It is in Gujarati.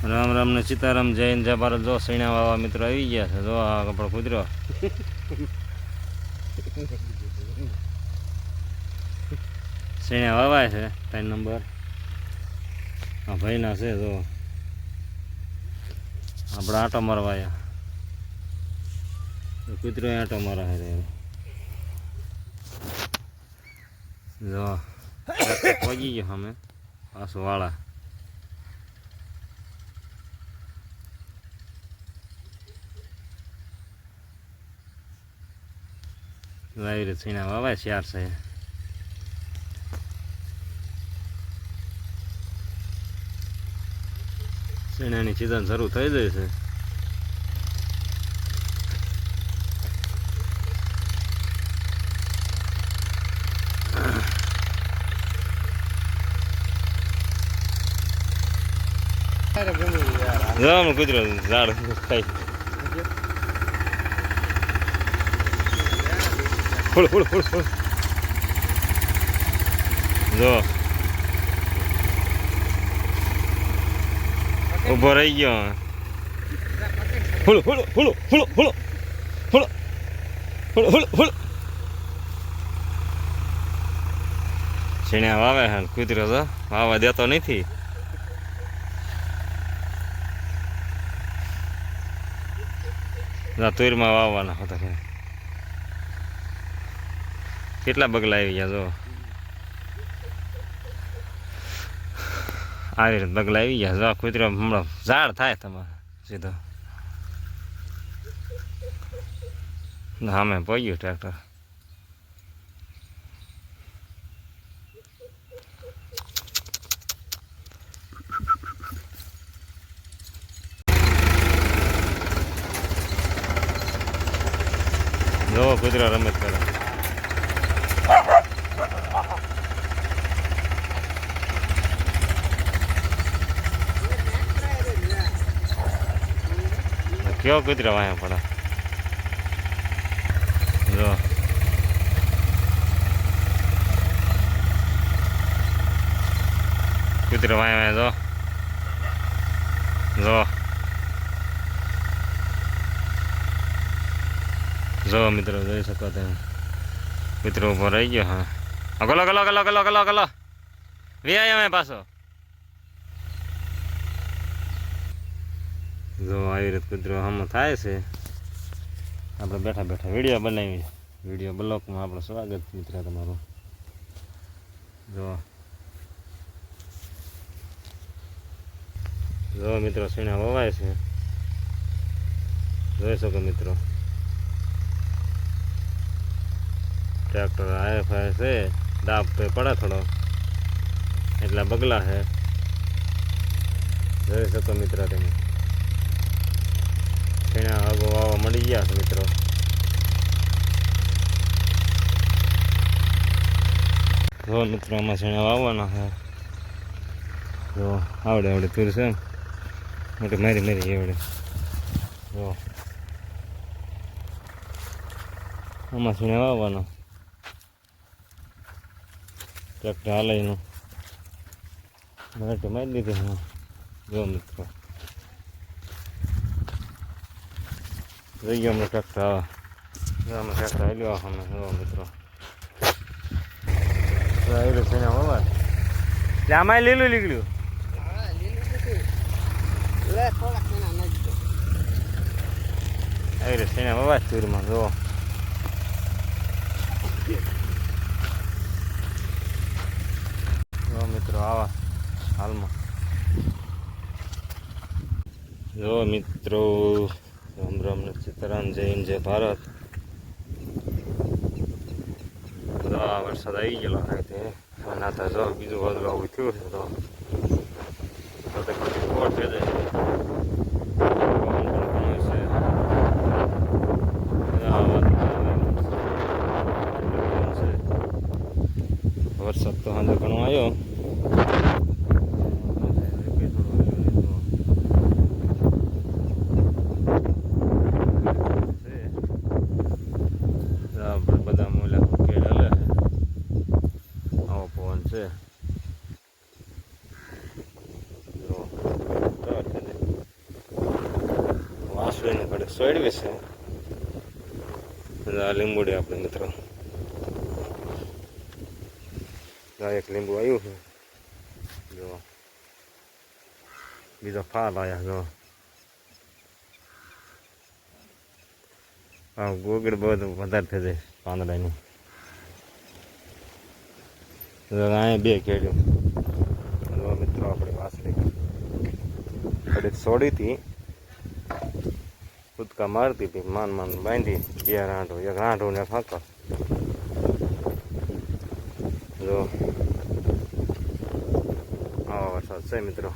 રામ રામ ને સીતારામ જૈન જય ભારત જો સૈણા વાવા મિત્રો આવી ગયા છે. જો આ કપડો કૂતરો સૈણા વાવા છે, ત્રણ નંબર. આ ભાઈના છે, જો. આપણે આટો મારવાયા કૂતરો આટો મારા છે જો પહોંચી ગયો અમે પાછું વાળા. વાયર છીણા વાવા ચાર છે. છીણાની ચીજન શરૂ થઈ જાય છે. Não, não cuido, zero, não sei. ફૂલ ફૂલ ફૂલ ફૂલ જો. ઊભો રહી ગયો ફૂલ ફૂલ ફૂલ ફૂલ ફૂલ ફોડો ફૂલ ફૂલ ફૂલ છીણ્યા વાવે હે કૂતરો તો વાવા દેતો નથી. તુરમાં વાવવાના હતા. કેટલા બગલા આવી ગયા જો? આવી રીતે બગલા આવી ગયા જો. કૂતરો હમણાં ઝાડ થાય તમારે સીધો. સામે પહોંચ્યું ટ્રેક્ટર. જો કૂતરો રમત કરે. કયો કૂતરો વાયા પડે. જો. કૂતરો વાયા જો. જો. જો મિત્રો, જોઈ શકો તમે. મિત્રો ઊભો રહી ગયો, હા. અગલો ગલો ગલો ગલો ગલો ગલો વ્યાય અમે પાછો. જો આવી રીતે કુદરો હમ થાય છે. આપણે બેઠા બેઠા વીડિયો બનાવી વીડિયો બ્લોકમાં આપણું સ્વાગત મિત્ર તમારું. જો. જો મિત્રો સીણા વવાય છે. જોઈ શકો મિત્રો. ટ્રેક્ટર આય ફાય છે. દાબ તો પડે થોડો. એટલા બગલા છે. જોઈ શકો મિત્રો તમે. સીણા આગો વાવા મળી ગયા છે મિત્રો જો મિત્રો આમાં સીણા વાવવાના છે જો આવડે આવડે તુર છે એમ મોટી મારી મારી એવડે જો આમાં સીણા વાવવાના ટ્રેક્ટર હાલાઈનું માટે મારી લીધી હા જો મિત્રો જોઈ ગયો અમને ટ્રેક્ટર આવે અમે ટ્રેક્ટર હાલ્યો અમે જો મિત્રો તો આવી રહ્યું છે ને હવે એટલે આમાં લીલું નીકળ્યું આવી રહ્યું છે ને હવે ટૂરમાં જો જો મિત્રો આવા હાલમાં જો મિત્રો રામ રામ ને સીતારામ, જય હિન્દ, જય ભારત. બધા વરસાદ આવી ગયેલો હોય તે ના થાય બીજું બધું આવું થયું છે તો. થઈ જાય છે વાસળીને ઘડે સોડવી છે આ લીંબુડી આપણે મિત્રો આ એક લીંબુ આવ્યું છે જો બીજો ફાલ આવ્યા જો આ ગોગડ બધું વધારે થઈ જાય પાંદડાની અહીંયા બે ખેડ્યું મિત્રો આપણે વાસળી ઘડીક છોડી હતી કૂદકા મારતી હતી, માન માન બાંધી, બે રાંઢો, એક રાંઢો ને ફાંકો. જો, આવા વરસાદ છે મિત્રો.